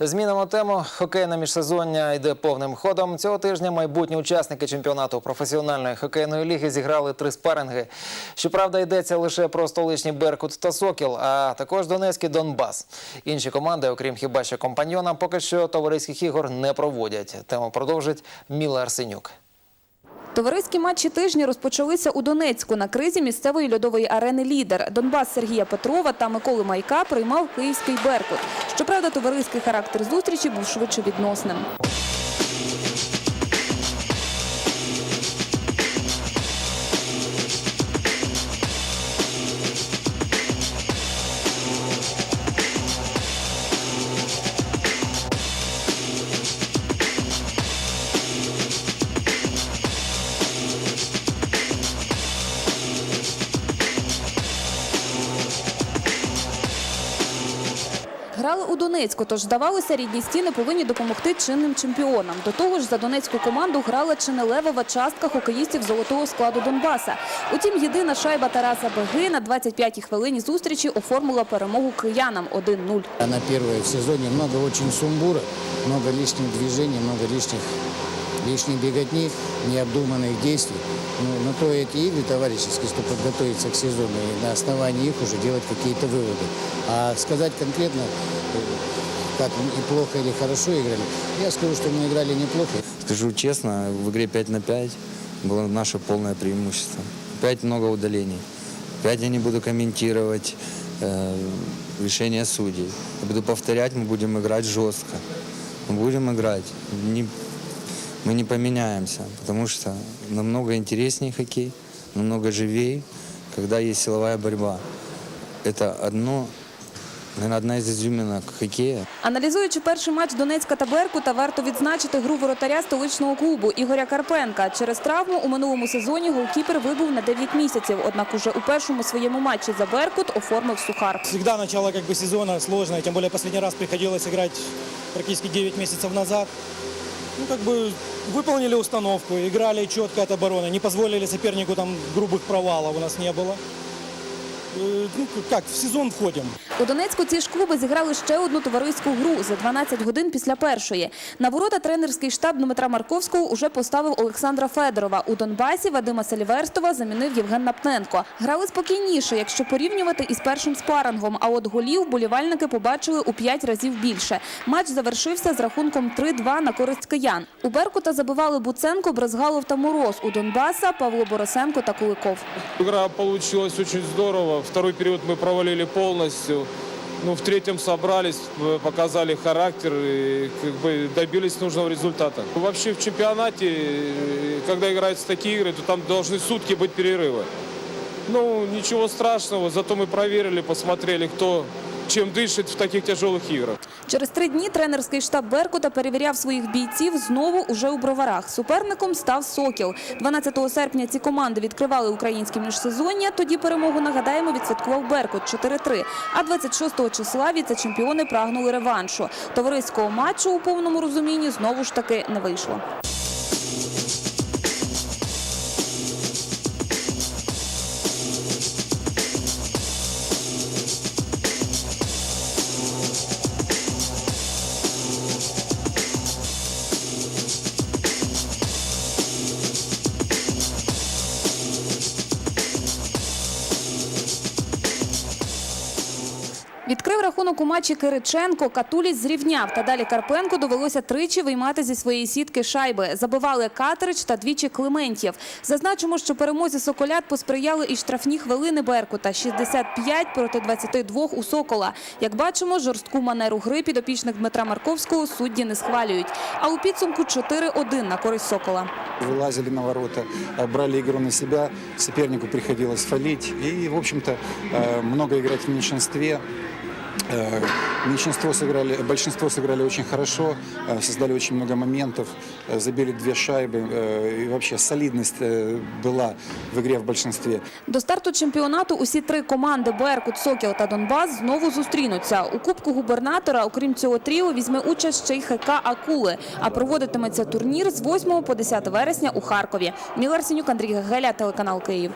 Змінимо тему. Хокейна міжсезоння йде повним ходом. Цього тижня майбутні учасники чемпіонату професіональної хокейної ліги зіграли три спаринги. Щоправда, йдеться лише про столичні Беркут та Сокіл, а також Донецький Донбас. Інші команди, окрім хіба що компаньйона, поки що товариських ігор не проводять. Тему продовжить Міла Арсенюк. Товариські матчі тижня розпочалися у Донецьку на кризі місцевої льодової арени «Лідер». Донбас Сергія Петрова та Миколи Майка приймав київський «Беркут». Щоправда, товариський характер зустрічі був швидше відносним. Грали у Донецьку, тож здавалося, рідні стіни повинні допомогти чинним чемпіонам. До того ж, за донецьку команду грала чи не левова частка хокеїстів золотого складу Донбаса. Утім, єдина шайба Тараса Беги на 25-й хвилині зустрічі оформила перемогу киянам 1-0. На первая сезоні багато дуже очень сумбура, много лишних движений, много лишних, лишней беготни, необдуманных действий. Ну, на то эти игры товарищеские, чтобы подготовиться к сезону и на основании их уже делать какие-то выводы. А сказать конкретно, э, как и плохо или хорошо играли, я скажу, что мы играли неплохо. Скажу честно, в игре 5 на 5 было наше полное преимущество. 5 много удалений. 5 я не буду комментировать э, решения судей. Я буду повторять, мы будем играть жестко. Мы будем играть. Не- мы не поменяемся, потому что намного интереснее хоккей, намного живее, когда есть силовая борьба. Это одно, наверное, одна из изюминок хоккея. Аналізуючи перший матч Донецька та Беркута, варто відзначити гру воротаря столичного клубу Ігоря Карпенка. Через травму у минулому сезоні голкіпер вибув на 9 місяців. Однак уже у першому своєму матчі за Беркут оформив сухар. Всегда начало как бы сезона сложное, тем более последний раз приходилось играть практически 9 месяцев назад. Ну, как бы выполнили установку, играли четко от обороны, не позволили сопернику там грубых провалов у нас не было. Э, Ну, как, в сезон входим. У Донецьку ці ж клуби зіграли ще одну товариську гру за 12 годин після першої. На ворота тренерський штаб Дмитра Марковського уже поставив Олександра Федорова. У Донбасі Вадима Сальверстова замінив Євген Напненко. Грали спокійніше, якщо порівнювати із першим спарингом. А от голів болівальники побачили у 5 разів більше. Матч завершився з рахунком 3-2 на користь киян. У Беркута забивали Буценко, Брезгалов та Мороз. У Донбаса Павло Борисенко та Куликов. Игра получилась очень здорово. Второй период мы провалили полностью. Ну, в третьем собрались, э, показали характер и как бы добились нужного результата. Вообще в чемпионате, э, когда играются такие игры, то там должны сутки быть перерывы. Ну, ничего страшного, зато мы проверили, посмотрели, кто чем дышит в таких тяжелых играх. Через три дні тренерський штаб Беркута перевіряв своїх бійців знову уже у броварах. Суперником став Сокіл. 12 серпня ці команди відкривали українське міжсезоння. Тоді перемогу нагадаємо відсвяткував Беркут 4-3. А 26 числа віце-чемпіони прагнули реваншу. Товариського матчу у повному розумінні знову ж таки не вийшло. Відкрив рахунок у матчі Кириченко, Катуліс зрівняв. Та далі Карпенко довелося тричі виймати зі своєї сітки шайби. Забивали Катерич та двічі Климентьєв. Зазначимо, що перемозі Соколят посприяли і штрафні хвилини Беркута – 65 проти 22 у Сокола. Як бачимо, жорстку манеру гри підопічних Дмитра Марковського судді не схвалюють. А у підсумку 4-1 на користь Сокола. вылазили на ворота, э, брали игру на себя, сопернику приходилось фалить. И, в общем-то, э, много играть в меньшинстве. Э, Меньшинство сыграли, большинство сыграли очень хорошо, э, создали очень много моментов, э, забили две шайбы. э, И вообще солидность э, была в игре в большинстве. До старту чемпіонату усі три команди Беркут, Сокіл та Донбас знову зустрінуться. У Кубку губернатора, окрім цього тріо, візьме участь ще й ХК Акули. А проводитиметься турнір з 8 по 10 вересня у Харкові. Мілар Синюк, Андрій Гегеля, телеканал Київ.